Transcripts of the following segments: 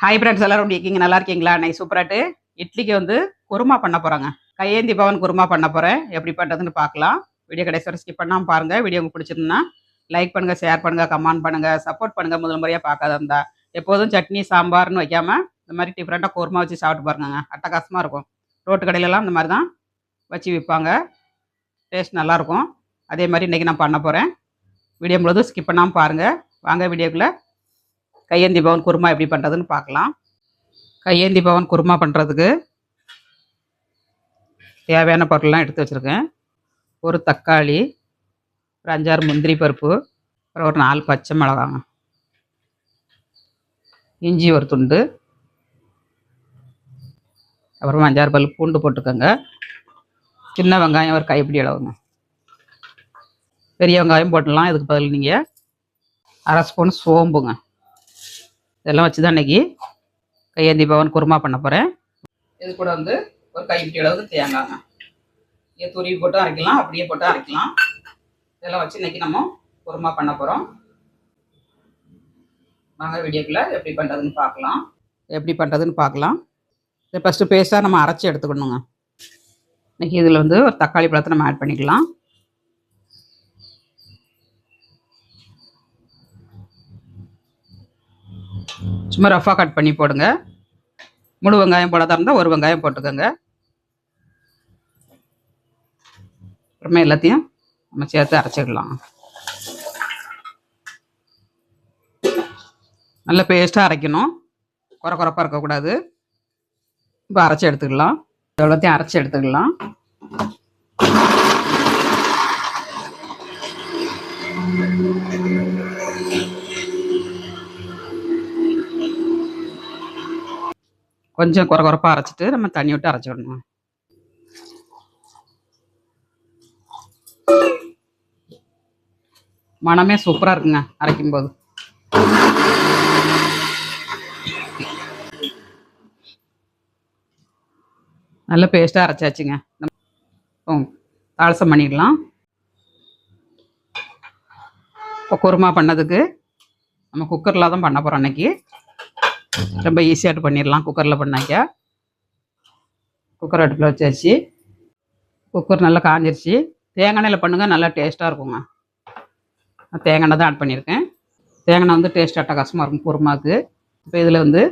Hi friends எல்லாரும் எப்படி இருக்கீங்க? நல்லா இருக்கீங்களா? இன்னைக்கு சூப்பராட்டு இட்லிக்கு வந்து குருமா பண்ண போகிறாங்க கையேந்தி பவன் குருமா பண்ண போகிறேன் எப்படி பண்ணுறதுன்னு பார்க்கலாம். வீடியோ கடைசி வரை ஸ்கிப் பண்ணாமல் பாருங்கள் வீடியோ உங்களுக்கு பிடிச்சிருந்தா லைக் பண்ணுங்கள் ஷேர் பண்ணுங்கள் கமெண்ட் பண்ணுங்கள் சப்போர்ட் பண்ணுங்கள் முதல் முறையாக பார்க்காத இருந்தா எப்போதும் சட்னி சாம்பார்னு வைக்காம இந்த மாதிரி டிஃப்ரெண்ட்டாக குருமா வச்சு சாப்பிட்டு பாருங்க அட்டகாசமாக இருக்கும். ரோட்டு கடையிலலாம் இந்த மாதிரி தான் வச்சு விற்பாங்க. டேஸ்ட் நல்லாயிருக்கும் அதே மாதிரி இன்றைக்கி நான் பண்ண போகிறேன் வீடியோ முழுவதும் ஸ்கிப் பண்ணாமல் பாருங்கள் வாங்க வீடியோக்குள்ளே கையேந்தி பவன் குருமா எப்படி பண்ணுறதுன்னு பார்க்கலாம். கையேந்தி பவன் குருமா பண்ணுறதுக்கு தேவையான பொருள்லாம் எடுத்து வச்சுருக்கேன். ஒரு தக்காளி ஒரு அஞ்சாறு முந்திரி பருப்பு அப்புறம் ஒரு நாலு பச்சை மிளகாங்க இஞ்சி ஒரு துண்டு அப்புறமா அஞ்சாறு பல் பூண்டு போட்டுக்கோங்க. சின்ன வெங்காயம் ஒரு கைப்பிடி அளவுங்க. பெரிய வெங்காயம் போட்டுடலாம். இதுக்கு பதில் நீங்கள் அரை ஸ்பூன் சோம்புங்க. இதெல்லாம் வச்சு தான் இன்னைக்கு கையேந்தி பவன் குருமா பண்ண போகிறேன் இது கூட வந்து ஒரு கைப்பிடி அளவுக்கு தேங்காய்ங்க. இங்கே துருவி போட்டு அரைக்கலாம் அப்படியே போட்டு அரைக்கலாம். இதெல்லாம் வச்சு இன்னைக்கு நம்ம குருமா பண்ண போகிறோம் வாங்க வீடியோக்குள்ளே எப்படி பண்ணுறதுன்னு பார்க்கலாம். எப்படி பண்ணுறதுன்னு பார்க்கலாம். இதை ஃபஸ்ட்டு பேஸ்ட்டாக நம்ம அரைச்சி எடுத்துக்கணுங்க. இன்னைக்கு இதில் வந்து ஒரு தக்காளி பழத்தை நம்ம ஆட் பண்ணிக்கலாம். சும்மா ரஃபாக கட் பண்ணி போடுங்க. முழு வெங்காயம் போடாத இருந்தால் ஒரு வெங்காயம் போட்டுக்கோங்க. அப்புறமே எல்லாத்தையும் நம்ம சேர்த்து அரைச்சிடலாம். நல்ல பேஸ்ட்டாக அரைக்கணும். குறை குறைப்பாக இருக்கக்கூடாது. இப்போ அரைச்சி எடுத்துக்கலாம். எவ்வளோத்தையும் அரைச்சி எடுத்துக்கலாம். கொஞ்சம் குறை குறைப்பாக அரைச்சிட்டு நம்ம தண்ணி விட்டு அரைச்சி விடணும்? மனமே சூப்பராக இருக்குங்க அரைக்கும் போது நல்ல பேஸ்ட்டாக அரைச்சாச்சுங்க. தாளசம் பண்ணிடலாம். இப்போ குருமா பண்ணதுக்கு நம்ம குக்கரில் தான் பண்ண போகிறோம் அன்னைக்கு. ரொம்ப ஈஸியாக பண்ணிடலாம். குக்கரில் பண்ணாக்க. குக்கர் அடுப்பில் வச்சாச்சு. குக்கர் நல்லா காஞ்சிருச்சு. தேங்காய் எண்ணெயில் பண்ணுங்கள் நல்லா டேஸ்ட்டாக இருக்குங்க. நான் தேங்காய் எண்ணெய் தான் ஆட் பண்ணியிருக்கேன். தேங்காய் எண்ணெய் வந்து டேஸ்ட் அட்டகாசமாக இருக்கும் குருமாக்கு இப்போ இதில் வந்து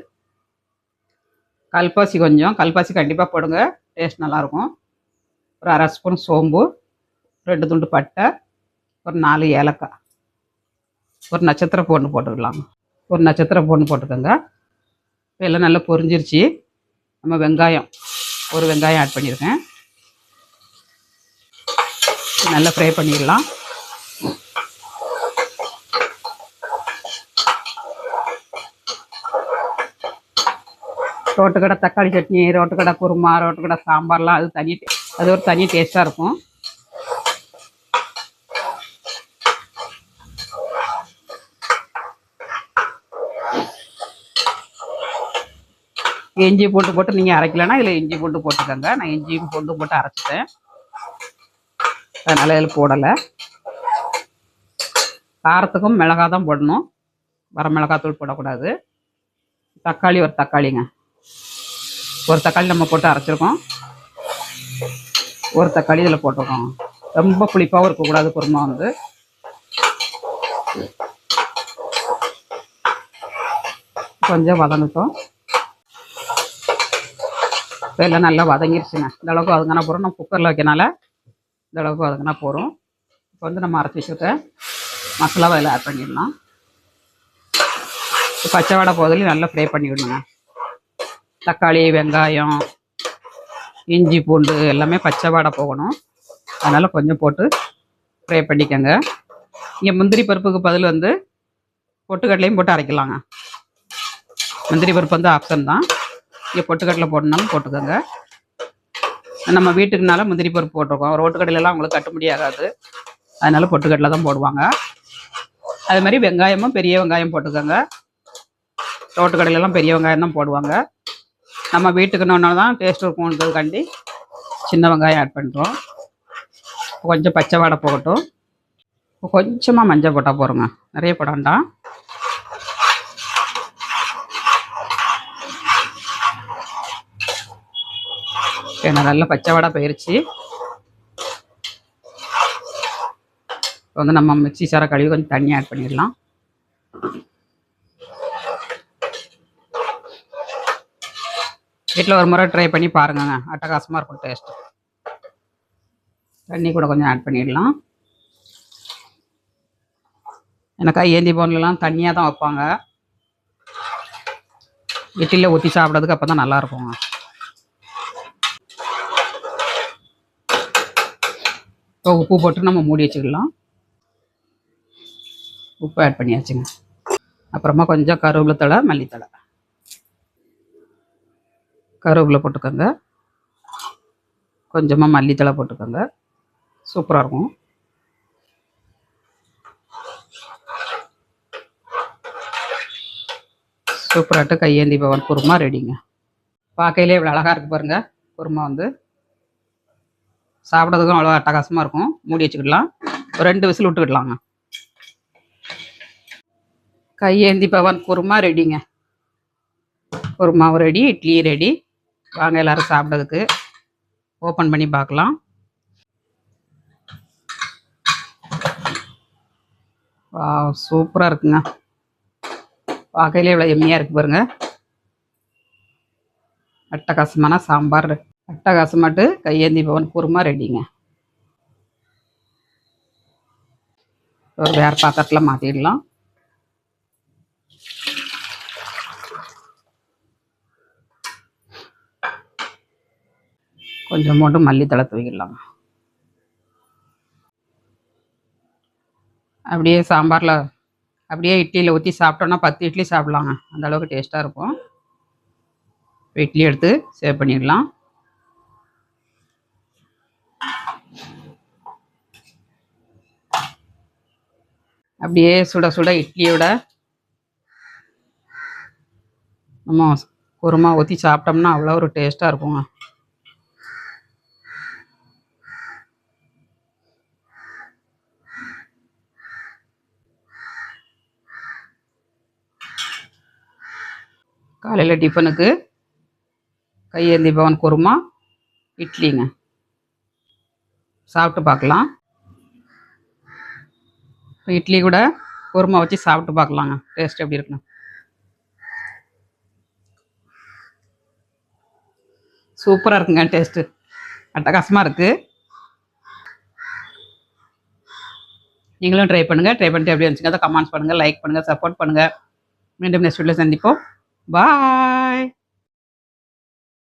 கல்பாசி கொஞ்சம். கல்பாசி கண்டிப்பாக போடுங்க. டேஸ்ட் நல்லாயிருக்கும் ஒரு அரை ஸ்பூன் சோம்பு ரெண்டு துண்டு பட்டை ஒரு நாலு ஏலக்காய். ஒரு நட்சத்திர பொண்ணு போட்டுக்கலாம் ஒரு நட்சத்திர பொண்ணு போட்டுக்கோங்க. இப்போ எல்லாம் நல்லா பொரிஞ்சிருச்சு. நம்ம வெங்காயம் ஒரு வெங்காயம் ஆட் பண்ணியிருக்கேன் நல்லா ஃப்ரை பண்ணிடலாம். ரோட்டுக்கடை தக்காளி சட்னி ரோட்டுக்கடை குருமா ரோட்டுக்கடை சாம்பார்லாம் அது தனி அது ஒரு தனி டேஸ்ட்டாக இருக்கும். இஞ்சி போட்டு போட்டு நீங்கள் அரைக்கலன்னா இதில் இஞ்சி போட்டு போட்டுக்கோங்க. நான் இஞ்சியும் போட்டு போட்டு அரைச்சிட்டேன். அதனால் இதில் போடலை. காரத்துக்கும் மிளகா தான் போடணும். வர மிளகாத்தூள் போடக்கூடாது. தக்காளி ஒரு தக்காளிங்க. ஒரு தக்காளி நம்ம போட்டு அரைச்சிருக்கோம். ஒரு தக்காளி இதில் போட்டிருக்கோம். ரொம்ப புளிப்பாகவும் இருக்கக்கூடாது குருமா வந்து. கொஞ்சம் வதங்கட்டும். இப்போ எல்லாம் நல்லா வதங்கிருச்சுங்க. இந்த அளவுக்கு வதங்கினா போகிறோம் நம்ம குக்கரில் வைக்கனால இந்த அளவுக்கு வதங்கினா போகிறோம் இப்போ வந்து நம்ம அரைச்சி வச்சுருக்க மசாலாவை எல்லாம் ஆட் பண்ணிடலாம். பச்சை வடை போதிலையும் நல்லா ஃப்ரை பண்ணி விடணுங்க தக்காளி வெங்காயம் இஞ்சி பூண்டு எல்லாமே பச்சை வாடை போகணும். அதனால் கொஞ்சம் போட்டு ஃப்ரை பண்ணிக்கோங்க. இங்கே முந்திரி பருப்புக்கு பதில் வந்து பொட்டுக்கடலையும் போட்டு அரைக்கலாங்க. முந்திரி பருப்பு வந்து ஆப்ஷன் தான். இங்கே பொட்டுக்கடலை போடணுனாலும் போட்டுக்கோங்க. நம்ம வீட்டுக்குனால முந்திரி பருப்பு போட்டிருக்கோம். ரோட்டு கடையிலலாம் அவங்களுக்கு கட்ட முடியாது அதனால பொட்டுக்கடலை தான் போடுவாங்க. அது மாதிரி வெங்காயமும் பெரிய வெங்காயம் போட்டுக்கோங்க. ரோட்டு கடையிலலாம் பெரிய வெங்காயம் தான் போடுவாங்க. நம்ம வீட்டுக்குன்னு தான் டேஸ்ட் இருக்கும்ன்றதுக்காண்டி சின்ன வெங்காயம் ஆட் பண்ணுறோம் கொஞ்சம் பச்சை வாடை போகட்டும். கொஞ்சமாக மஞ்சள் போட்டால் போகிறோங்க நிறைய போட வேண்டாம். ஏன்னா நல்லா பச்சை வடை போயிருச்சு. இப்போ வந்து நம்ம மிக்சி சாரை கழுவி கொஞ்சம் தண்ணி ஆட் பண்ணிடலாம். வீட்டில் ஒரு முறை ட்ரை பண்ணி பாருங்கங்க. அட்டகாசமாக இருக்கும் டேஸ்ட் தண்ணி கூட கொஞ்சம் ஆட் பண்ணிடலாம். எனக்கா ஏந்தி பவுன்லலாம் தண்ணியாக தான் வைப்பாங்க. இட்லியில் ஊற்றி சாப்பிட்றதுக்கு அப்போ தான் நல்லா இப்போ உப்பு போட்டு நம்ம மூடி வச்சுக்கலாம். உப்பு ஆட் பண்ணியாச்சுங்க. அப்புறமா கொஞ்சம் கருவேப்பிலை தழை மல்லித்தழை. கருவேப்பிலை போட்டுக்கோங்க. கொஞ்சமாக மல்லித்தழை போட்டுக்கோங்க. சூப்பராக இருக்கும். சூப்பராட்டு கையேந்தி பவன் குருமா ரெடிங்க பார்க்கையிலே இவ்வளோ அழகாக இருக்குது பாருங்கள் குருமா வந்து. சாப்பிட்றதுக்கும் அவ்வளோ அட்டகாசமாக இருக்கும். மூடி வச்சுக்கிடலாம். ஒரு ரெண்டு விசில் விட்டுக்கிடலாங்க. கையேந்தி பவன் குருமா ரெடிங்க. குருமாவும் ரெடி இட்லி ரெடி. வாங்க எல்லாரும் சாப்பிட்றதுக்கு. ஓப்பன் பண்ணி பார்க்கலாம். வா சூப்பராக இருக்குங்க. பார்க்கையிலே இவ்வளோ எம்மியாக இருக்கு பாருங்க. அட்டகாசமான சாம்பார். அட்டகாசமாட்டு கையேந்தி பவன் குருமா ரெடிங்க. ஒரு வேறு பாத்திரத்தில் மாற்றிடலாம் கொஞ்சம் மட்டும் மல்லித்தழை தூக்கிடலாம் அப்படியே சாம்பாரில் அப்படியே இட்லியில் ஊற்றி சாப்பிட்டோன்னா பத்து இட்லி சாப்பிட்லாங்க. அந்த அளவுக்கு டேஸ்ட்டாக இருக்கும். இப்போ இட்லி எடுத்து சேவ் பண்ணிடலாம். அப்படியே சுட சுட இட்லியோட நம்ம குருமா ஊற்றி சாப்பிட்டோம்னா அவ்வளோ ஒரு டேஸ்ட்டாக இருக்குங்க. காலையில் டிஃபனுக்கு கையேந்தி பவன் குருமா இட்லிங்க. சாப்பிட்டு பார்க்கலாம். இட்லி கூட குருமா வச்சு சாப்பிட்டு பார்க்கலாங்க. டேஸ்ட் எப்படி இருக்குன்னு. சூப்பராக இருக்குங்க டேஸ்ட்டு அட்டகாசமாக இருக்குது நீங்களும் ட்ரை பண்ணுங்கள் ட்ரை பண்ணிட்டு எப்படி இருந்துச்சுங்க அதை கமெண்ட்ஸ் பண்ணுங்கள் லைக் பண்ணுங்கள் சப்போர்ட் பண்ணுங்கள் மீண்டும் நெக்ஸ்ட் வீடியோ சந்திப்போம். பாய்